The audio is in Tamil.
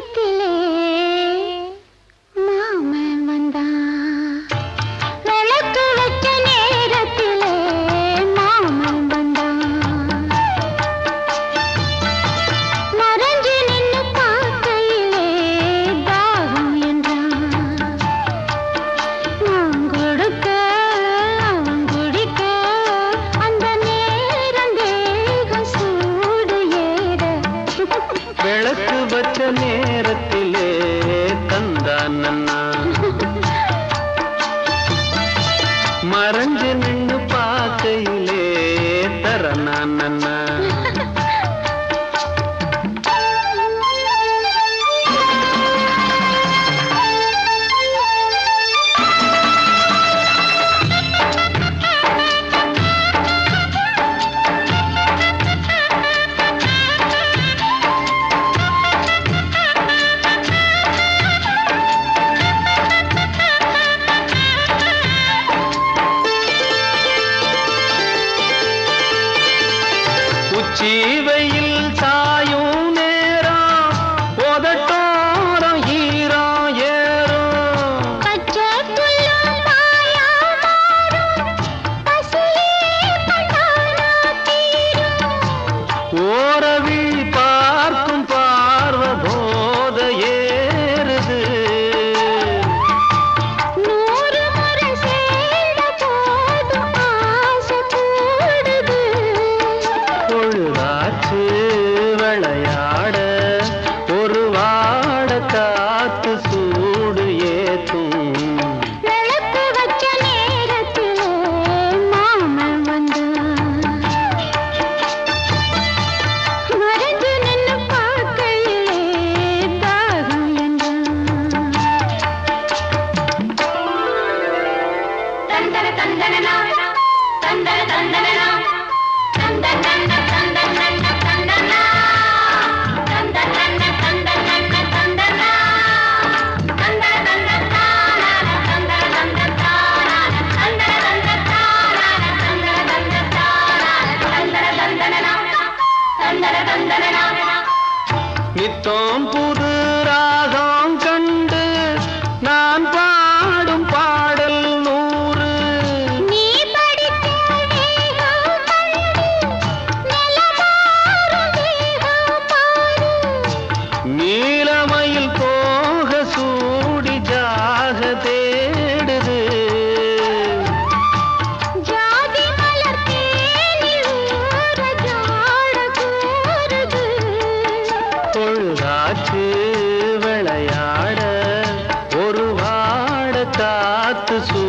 ते விளக்கு வச்ச நேரத்திலே தந்தான் மறைஞ்சு விளையாட ஒரு வாட காத்து சூடு ஏத்தும் தந்தன தந்தன தந்தன தந்தன தந்தன நித்தம் பூ காற்று விளையாட ஒரு வாட காத்து சூ